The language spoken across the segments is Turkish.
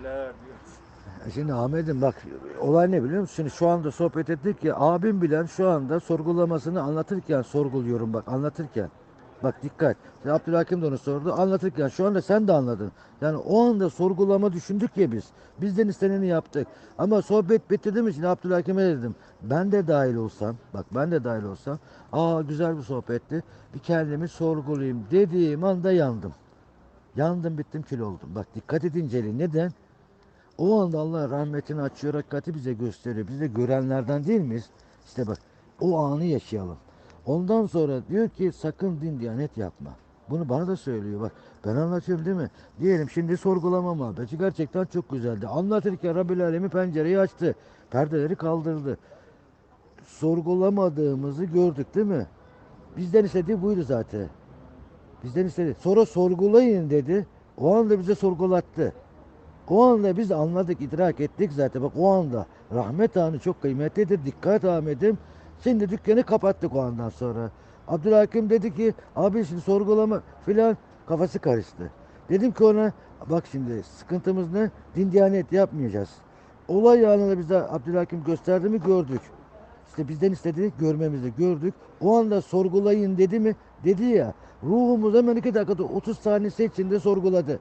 Neler diyor. Şimdi Ahmet'im bak olay ne biliyor musun? Şimdi şu anda sohbet ettik ya abim bilen şu anda sorgulamasını anlatırken sorguluyorum bak anlatırken. Bak dikkat. Şimdi Abdülhakim de onu sordu. Anlatırken şu anda sen de anladın. Yani o anda sorgulama düşündük ya biz. Bizden isteneni yaptık. Ama sohbet mi? Şimdi Abdülhakim'e dedim. Ben de dahil olsam, bak ben de dahil olsam, aa güzel bir sohbetti. Bir kendimi sorgulayayım dediğim anda yandım. Yandım bittim kül oldum. Bak dikkat edin Celil. Neden? O anda Allah rahmetini açıyor, hakikati bize gösteriyor. Biz de görenlerden değil miyiz? İşte bak o anı yaşayalım. Ondan sonra diyor ki sakın din diyanet yapma. Bunu bana da söylüyor bak. Ben anlatıyorum değil mi? Diyelim şimdi sorgulama muhabbeti gerçekten çok güzeldi. Anlatırken Rabbül Alemi pencereyi açtı. Perdeleri kaldırdı. Sorgulamadığımızı gördük değil mi? Bizden istediği buydu zaten. Bizden istedi. Sonra sorgulayın dedi. O anda bize sorgulattı. O anda biz anladık, idrak ettik zaten. Bak o anda rahmet anı çok kıymetlidir. Dikkat Ahmet'im. Şimdi dükkanı kapattık o andan sonra. Abdülhakim dedi ki abi şimdi sorgulama filan kafası karıştı. Dedim ki ona bak şimdi sıkıntımız ne? Din diyanet yapmayacağız. Olay anında bize Abdülhakim gösterdi mi gördük. İşte bizden istediği görmemizi gördük. O anda sorgulayın dedi mi? Dedi ya. Ruhumuz hemen iki dakikada 30 saniyesi içinde sorguladı.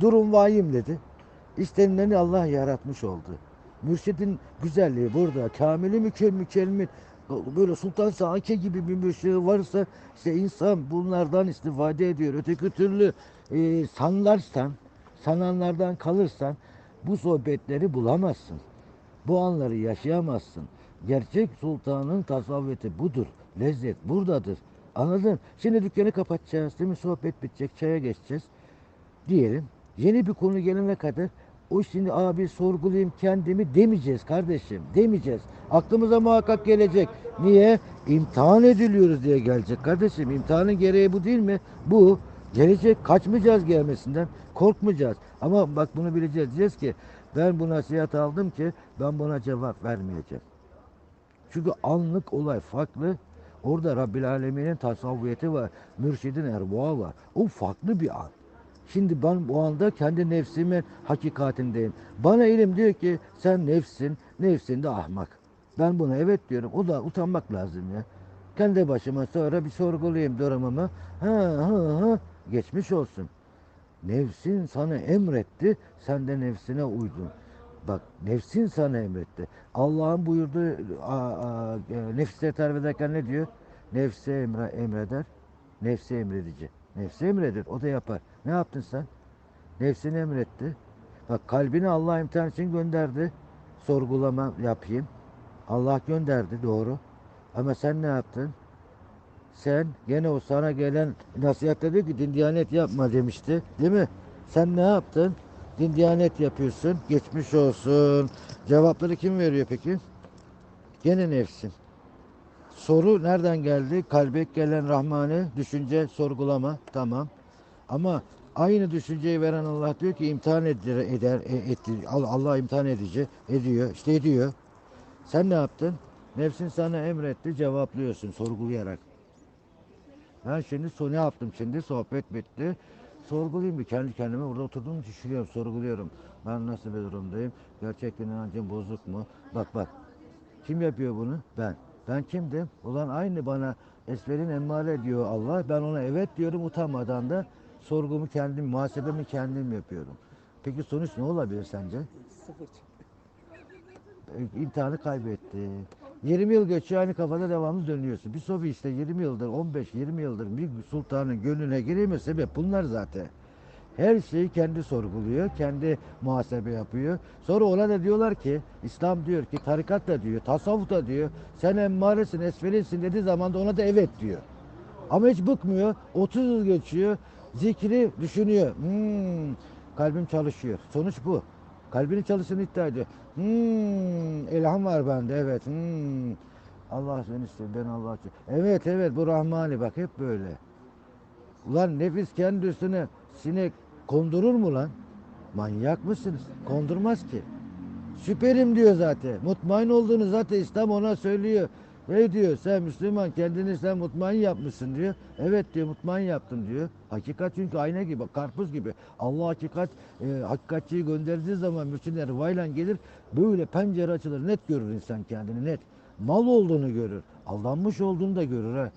Durum vahim dedi. İstenileni Allah yaratmış oldu. Mürşidin güzelliği burada. Kamili mükemmel mükemmel. Böyle Sultan Saki gibi bir mürşidi varsa işte insan bunlardan istifade ediyor. Öteki türlü e, sanlarsan, sananlardan kalırsan bu sohbetleri bulamazsın. Bu anları yaşayamazsın. Gerçek sultanın tasavveti budur. Lezzet buradadır. Anladın? Şimdi dükkanı kapatacağız değil mi? Sohbet bitecek, çaya geçeceğiz. Diyelim. Yeni bir konu gelene kadar o şimdi abi sorgulayayım kendimi demeyeceğiz kardeşim. Demeyeceğiz. Aklımıza muhakkak gelecek. Niye? İmtihan ediliyoruz diye gelecek kardeşim. İmtihanın gereği bu değil mi? Bu. Gelecek. Kaçmayacağız gelmesinden. Korkmayacağız. Ama bak bunu bileceğiz. Diyeceğiz ki ben bu nasihat aldım ki ben buna cevap vermeyeceğim. Çünkü anlık olay farklı. Orada Rabbil Alemin'in tasavvuyeti var. Mürşidin ervahı var. O farklı bir an. Şimdi ben bu anda kendi nefsimin hakikatindeyim. Bana ilim diyor ki sen nefsin, nefsin de ahmak. Ben buna evet diyorum. O da utanmak lazım ya. Kendi başıma sonra bir sorgulayayım durumumu. Ha ha ha geçmiş olsun. Nefsin sana emretti, sen de nefsine uydun. Bak nefsin sana emretti. Allah'ın buyurduğu a, a, e, nefse terbiye ederken ne diyor? Nefse emre, emreder, nefse emredici. Nefse emredir, o da yapar. Ne yaptın sen? Nefsini emretti. Bak kalbini Allah imtihan için gönderdi. Sorgulama yapayım. Allah gönderdi doğru. Ama sen ne yaptın? Sen gene o sana gelen nasihatte diyor ki din diyanet yapma demişti. Değil mi? Sen ne yaptın? Din diyanet yapıyorsun. Geçmiş olsun. Cevapları kim veriyor peki? Gene nefsin. Soru nereden geldi? Kalbe gelen Rahmani, düşünce, sorgulama. Tamam. Ama aynı düşünceyi veren Allah diyor ki imtihan eder, eder etti. Allah imtihan edici, ediyor. İşte ediyor. Sen ne yaptın? Nefsin sana emretti, cevaplıyorsun sorgulayarak. Ben şimdi so ne yaptım şimdi? Sohbet bitti. Sorgulayayım bir kendi kendime burada oturdum düşünüyorum, sorguluyorum. Ben nasıl bir durumdayım? Gerçekten inancım bozuk mu? Bak bak. Kim yapıyor bunu? Ben. Ben kimdim? Ulan aynı bana esverin emmare diyor Allah. Ben ona evet diyorum utanmadan da sorgumu kendim, muhasebemi kendim yapıyorum. Peki sonuç ne olabilir sence? Sıfır. E, imtihanı kaybetti. 20 yıl geçiyor aynı kafada devamlı dönüyorsun. Bir sofi işte 20 yıldır, 15-20 yıldır bir sultanın gönlüne giremez sebep bunlar zaten. Her şeyi kendi sorguluyor, kendi muhasebe yapıyor. Sonra ona da diyorlar ki, İslam diyor ki, tarikat da diyor, tasavvuf da diyor, sen emmaresin, esfelisin dediği zaman da ona da evet diyor. Ama hiç bıkmıyor, 30 yıl geçiyor, zikri düşünüyor. Hmm, kalbim çalışıyor. Sonuç bu. Kalbinin çalıştığını iddia ediyor. Hmm, ilham var bende evet. Hmm. Allah seni istiyor, ben Allah için. Evet evet bu Rahmani bak hep böyle. Ulan nefis kendi üstüne sinek kondurur mu lan? Manyak mısınız? Kondurmaz ki. Süperim diyor zaten. Mutmain olduğunu zaten İslam ona söylüyor. Ne diyor? Sen Müslüman kendini sen mutmain yapmışsın diyor. Evet diyor mutmain yaptım diyor. Hakikat çünkü ayna gibi, karpuz gibi. Allah hakikat, e, hakikatçiyi gönderdiği zaman müçinler vaylan gelir. Böyle pencere açılır. Net görür insan kendini net. Mal olduğunu görür. Aldanmış olduğunu da görür. Ha.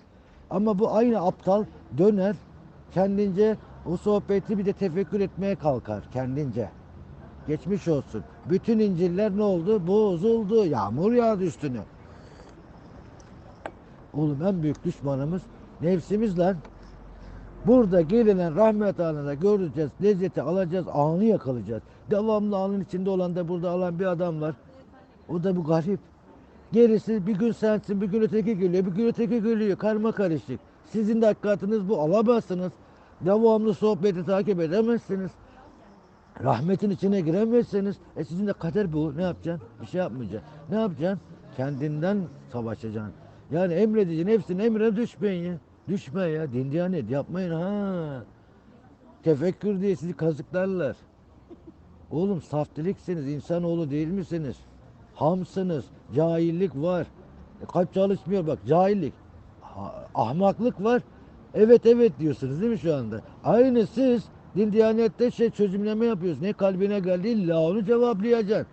Ama bu aynı aptal döner kendince o sohbeti bir de tefekkür etmeye kalkar kendince. Geçmiş olsun. Bütün inciller ne oldu? Bozuldu. Yağmur yağdı üstüne. Oğlum en büyük düşmanımız nefsimiz lan. Burada gelinen rahmet anında göreceğiz, lezzeti alacağız, anı yakalayacağız. Devamlı anın içinde olan da burada alan bir adam var. O da bu garip. Gerisi bir gün sensin, bir gün öteki geliyor, bir gün öteki geliyor. Karma karışık. Sizin de hakikatiniz bu. Alamazsınız. Devamlı sohbeti takip edemezsiniz. Rahmetin içine giremezseniz, e sizin de kader bu. Ne yapacaksın? Bir şey yapmayacaksın. Ne yapacaksın? Kendinden savaşacaksın. Yani emredici nefsin emrine düşmeyin ya. Düşme ya. Din diyanet yapmayın ha. Tefekkür diye sizi kazıklarlar. Oğlum saftiliksiniz. insanoğlu değil misiniz? Hamsınız. Cahillik var. E, kalp çalışmıyor bak. Cahillik. Ha- ahmaklık var. Evet evet diyorsunuz değil mi şu anda? Aynı siz din diyanette şey çözümleme yapıyorsunuz. Ne kalbine geldi illa onu cevaplayacaksın.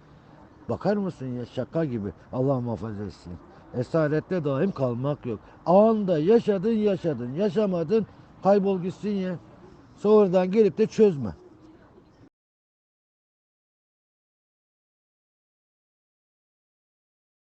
Bakar mısın ya şaka gibi. Allah muhafaza etsin. Esarette daim kalmak yok. Anda yaşadın yaşadın. Yaşamadın kaybol gitsin ya. Sonradan gelip de çözme.